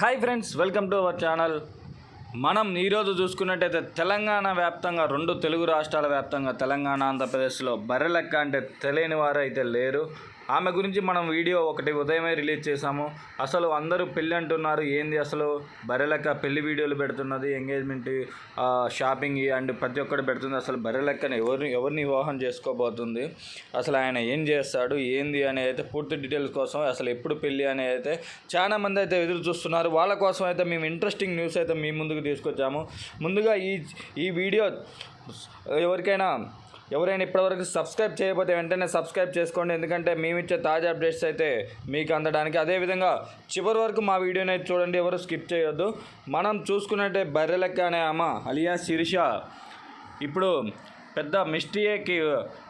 Hi friends welcome to our channel మనం ఈరోజు చూసుకున్నట్టయితే తెలంగాణ వ్యాప్తంగా రెండు తెలుగు రాష్ట్రాల వ్యాప్తంగా తెలంగాణ ఆంధ్రప్రదేశ్లో బర్రెలెక్క అంటే తెలియని వారు అయితే లేరు. ఆమె గురించి మనం వీడియో ఒకటి ఉదయమే రిలీజ్ చేశాము. అసలు అందరూ పెళ్ళి అంటున్నారు ఏంది అసలు బరెలెక్క పెళ్ళి వీడియోలు పెడుతున్నది ఎంగేజ్మెంట్ షాపింగ్ అండ్ ప్రతి ఒక్కటి పెడుతుంది. అసలు బర్రెలెక్కని ఎవరిని ఎవరిని వివాహం చేసుకోబోతుంది? అసలు ఆయన ఏం చేస్తాడు ఏంది అని అయితే పూర్తి డీటెయిల్స్ కోసం అసలు ఎప్పుడు పెళ్ళి అని అయితే చాలా మంది అయితే ఎదురు చూస్తున్నారు. వాళ్ళ కోసం అయితే మేము ఇంట్రెస్టింగ్ న్యూస్ అయితే మీ ముందుకు తీసుకొచ్చాము. ముందుగా ఈ ఈ వీడియో ఎవరికైనా ఎవరైనా ఇప్పటివరకు సబ్స్క్రైబ్ చేయకపోతే వెంటనే సబ్స్క్రైబ్ చేసుకోండి. ఎందుకంటే మేము ఇచ్చే తాజా అప్డేట్స్ అయితే మీకు అందడానికి. అదేవిధంగా చివరి వరకు మా వీడియోని అయితే చూడండి. ఎవరు స్కిప్ చేయొద్దు. మనం చూసుకున్నట్టే బర్రెలెక్క అనే అమ్మ అలియా శిరీష. ఇప్పుడు పెద్ద మిస్టరీకి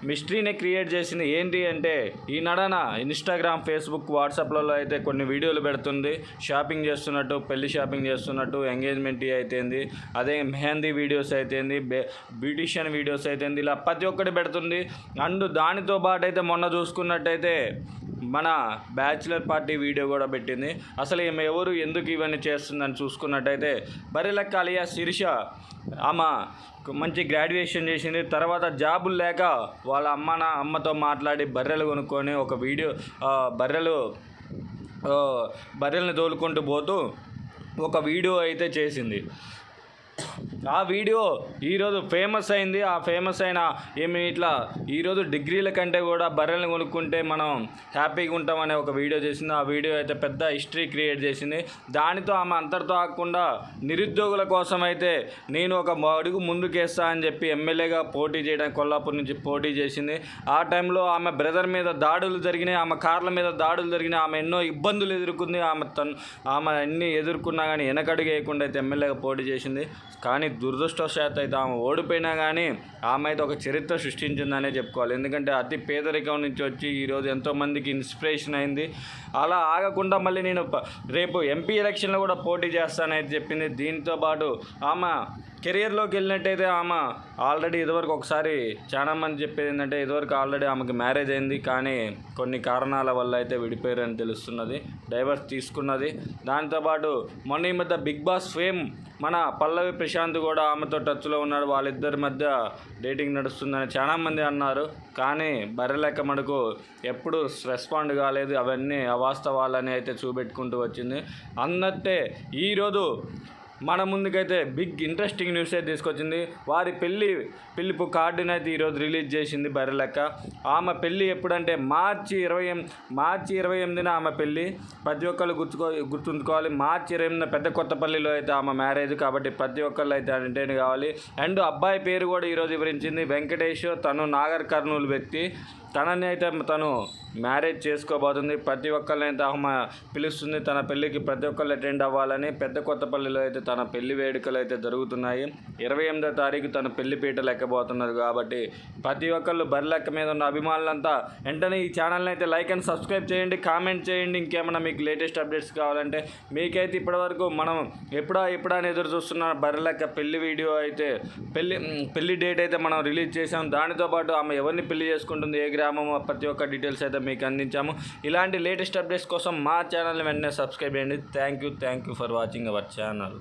మిస్టరీని క్రియేట్ చేసింది. ఏంటి అంటే ఈ నడన ఇన్స్టాగ్రామ్ ఫేస్బుక్ వాట్సాప్లలో అయితే కొన్ని వీడియోలు పెడుతుంది. షాపింగ్ చేస్తున్నట్టు పెళ్ళి షాపింగ్ చేస్తున్నట్టు ఎంగేజ్మెంట్ అయితేంది అదే మెహందీ వీడియోస్ అయితేంది బే బ్యూటిషియన్ వీడియోస్ అయితేంది ఇలా ప్రతి ఒక్కటి పెడుతుంది. అండ్ దానితో పాటు అయితే మొన్న చూసుకున్నట్టయితే మన బ్యాచిలర్ పార్టీ వీడియో కూడా పెట్టింది. అసలు ఈమె ఎవరు? ఎందుకు ఇవన్నీ చేస్తుందని చూసుకున్నట్టయితే బరిలక్క అలియా శిరీష ఆమె మంచి గ్రాడ్యుయేషన్ చేసింది. తర్వాత జాబులు లేక వాళ్ళ అమ్మ నా అమ్మతో మాట్లాడి బర్రెలు కొనుక్కొని ఒక వీడియో బర్రెలు బర్రెల్ని తోలుకుంటూ పోతూ ఒక వీడియో అయితే చేసింది. ఆ వీడియో ఈరోజు ఫేమస్ అయింది. ఆ ఫేమస్ అయిన ఏమి ఇట్లా ఈరోజు డిగ్రీల కంటే కూడా బర్రెలను కొనుక్కుంటే మనం హ్యాపీగా ఉంటామనే ఒక వీడియో చేసింది. ఆ వీడియో అయితే పెద్ద హిస్టరీ క్రియేట్ చేసింది. దానితో ఆమె అంతటితో ఆగకుండా నిరుద్యోగుల కోసం అయితే నేను ఒక అడుగు ముందుకేస్తా అని చెప్పి ఎమ్మెల్యేగా పోటీ చేయడానికి కొల్లాపూర్ నుంచి పోటీ చేసింది. ఆ టైంలో ఆమె బ్రదర్ మీద దాడులు జరిగినాయి. ఆమె కార్ల మీద దాడులు జరిగినాయి. ఆమె ఎన్నో ఇబ్బందులు ఎదుర్కొంది. ఆమె తను ఆమె అన్ని ఎదుర్కొన్నా కానీ వెనకడుగు వేయకుండా అయితే ఎమ్మెల్యేగా పోటీ చేసింది. కానీ దురదృష్టవశాత్తు అయితే ఆమె ఓడిపోయినా కానీ ఆమె అయితే ఒక చరిత్ర సృష్టించిందనే చెప్పుకోవాలి. ఎందుకంటే అతి పేదరికం నుంచి వచ్చి ఈరోజు ఎంతోమందికి ఇన్స్పిరేషన్ అయింది. అలా ఆగకుండా మళ్ళీ నేను రేపు ఎంపీ ఎలక్షన్లో కూడా పోటీ చేస్తానని చెప్పింది. దీంతో పాటు ఆమె కెరియర్లోకి వెళ్ళినట్టయితే ఆమె ఆల్రెడీ ఇదివరకు ఒకసారి చాలా మంది చెప్పేది ఏంటంటే ఇదివరకు ఆల్రెడీ ఆమెకి మ్యారేజ్ అయింది కానీ కొన్ని కారణాల వల్ల అయితే విడిపోయారని తెలుస్తున్నది డైవర్స్ తీసుకున్నది. దాంతోపాటు మొన్న ఈ మధ్య బిగ్ బాస్ ఫేమ్ మన పల్లవి ప్రశాంత్ కూడా ఆమెతో టచ్లో ఉన్నాడు వాళ్ళిద్దరి మధ్య డేటింగ్ నడుస్తుందని చాలామంది అన్నారు. కానీ బర్రెలెక్క మనకు ఎప్పుడు రెస్పాండ్ కాలేదు అవన్నీ అవాస్తవాలని అయితే చూపెట్టుకుంటూ వచ్చింది. అన్నట్టే ఈరోజు మన ముందుకైతే బిగ్ ఇంట్రెస్టింగ్ న్యూస్ అయితే తీసుకొచ్చింది. వారి పెళ్ళి పిలుపు కార్డుని అయితే ఈరోజు రిలీజ్ చేసింది బర్రెలెక్క. ఆమె పెళ్ళి ఎప్పుడంటే మార్చి ఇరవై మార్చి ఇరవై ఎనిమిదిన ఆమె పెళ్ళి ప్రతి ఒక్కళ్ళు గుర్తుకో గుర్తుంచుకోవాలి. మార్చి ఇరవై ఎనిమిదిన పెద్ద కొత్తపల్లిలో అయితే ఆమె మ్యారేజ్ కాబట్టి ప్రతి ఒక్కళ్ళు అయితే అటెండ్ కావాలి. అండ్ అబ్బాయి పేరు కూడా ఈరోజు వివరించింది. వెంకటేష్ తను నాగర్ కర్నూలు వ్యక్తి. తనని అయితే తను మ్యారేజ్ చేసుకోబోతుంది. ప్రతి ఒక్కరిని అయితే ఆమె పిలుస్తుంది. తన పెళ్ళికి ప్రతి ఒక్కళ్ళు అటెండ్ అవ్వాలని పెద్ద కొత్తపల్లిలో అయితే తన పెళ్ళి వేడుకలు అయితే జరుగుతున్నాయి. ఇరవై ఎనిమిదో తారీఖు తన పెళ్ళి పీట లెక్కబోతున్నది కాబట్టి ప్రతి ఒక్కళ్ళు బరిలెక్క మీద ఉన్న అభిమానులంతా వెంటనే ఈ ఛానల్ని అయితే లైక్ అండ్ సబ్స్క్రైబ్ చేయండి కామెంట్ చేయండి. ఇంకేమైనా మీకు లేటెస్ట్ అప్డేట్స్ కావాలంటే మీకైతే ఇప్పటివరకు మనం ఎప్పుడా ఎప్పుడా అని ఎదురు చూస్తున్న బర్రెలెక్క పెళ్ళి వీడియో అయితే పెళ్ళి పెళ్ళి డేట్ అయితే మనం రిలీజ్ చేసాం దానితో పాటు ఆమె ఎవరిని పెళ్ళి చేసుకుంటుంది ఏ గ్రామం ప్రతి ఒక్క డీటెయిల్స్ అయితే మీకు అందించాము. ఇలాంటి లేటెస్ట్ అప్డేట్స్ కోసం మా ఛానల్ని వెంటనే సబ్స్క్రైబ్ చేయండి. Thank you thank you for watching our channel.